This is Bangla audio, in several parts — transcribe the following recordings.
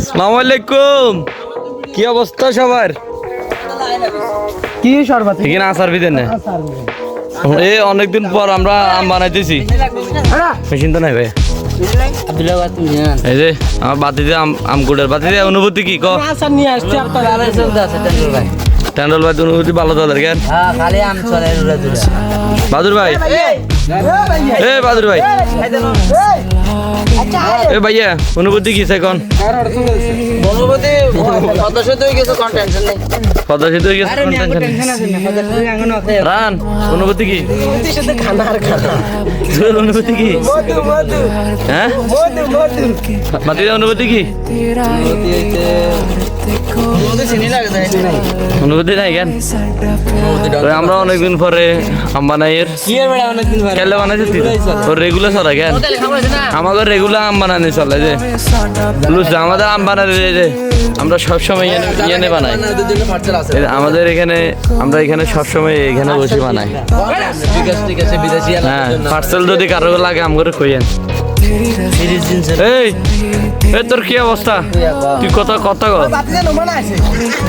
সালাম আলাইকুম কি অবস্থা সবার কি শরবত এখানে আসার ভিতরে না এই অনেকদিন পর আমরা আম বানাইতেছি মেশিন তো নাই ভাই এই যে আমার বাতিতে আম আম কুটের বাতিতে অনুভূতি কি ক আসার নিয়ে আসছে আপনার ট্যান্ডল ভাই অনুভূতি ভালো তাদের কেন খালি আম চলে রুড়া দুরা বাদুর ভাই এ বাদুর ভাই এ ভাইয়া অনুভূতি কি এখন? অনুভূতি সদস্য নেই। হয়ে গেছে কোনো tension নেই। রান অনুভূতি কি? তোর অনুভূতি কি? হ্যাঁ? অনুভূতি কি? অনুভূতি অনুভূতি নাই কেন? আমরা অনেকদিন পরে তুই তোর রেগুলার চলে। কেন? আমাদের রেগুলার আম বানানি চলে যে। আমাদের আমরা সবসময় ইয়েনে ইয়েনে বানাই। আমাদের এখানে আমরা এখানে সবসময় এখানে বসে বানাই। আছে। বিদেশি হ্যাঁ পার্সেল যদি কারও লাগে আম করে কইয়েন এই! এই তোর কি অবস্থা? তুই কত কত গো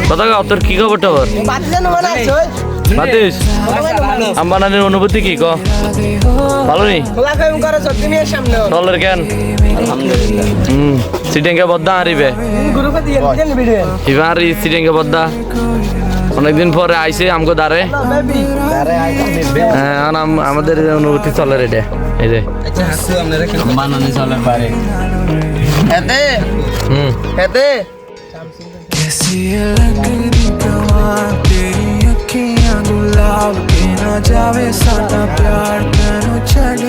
কত গো তোর কি খবর টবর? বাতিস, আম বানানির অনুভূতি কি ক ভালো নি? টলের কেন হুম সিটেঙ্গে বদ্দা হারিবে। এবার সিটেঙ্গে বদ্দা অনেকদিন পরে আইসে আমগো দাঁড়ে হ্যাঁ আমাদের অনুভূতি চলে রে এই যে বানানি চলে পারে। ਕਹਤੇ ਹੂੰ। ਕਹਤੇ ਐਸੀ ਲੱਗਦੀ ਤਵਾ ਤੇਰੀ ਅੱਖੀਆਂ ਗੁਲਾਬ ਕੇ ਨਾ ਜਾਵੇ ਸਾਡਾ ਪਿਆਰ। ਤੈਨੂੰ ਛੱਡ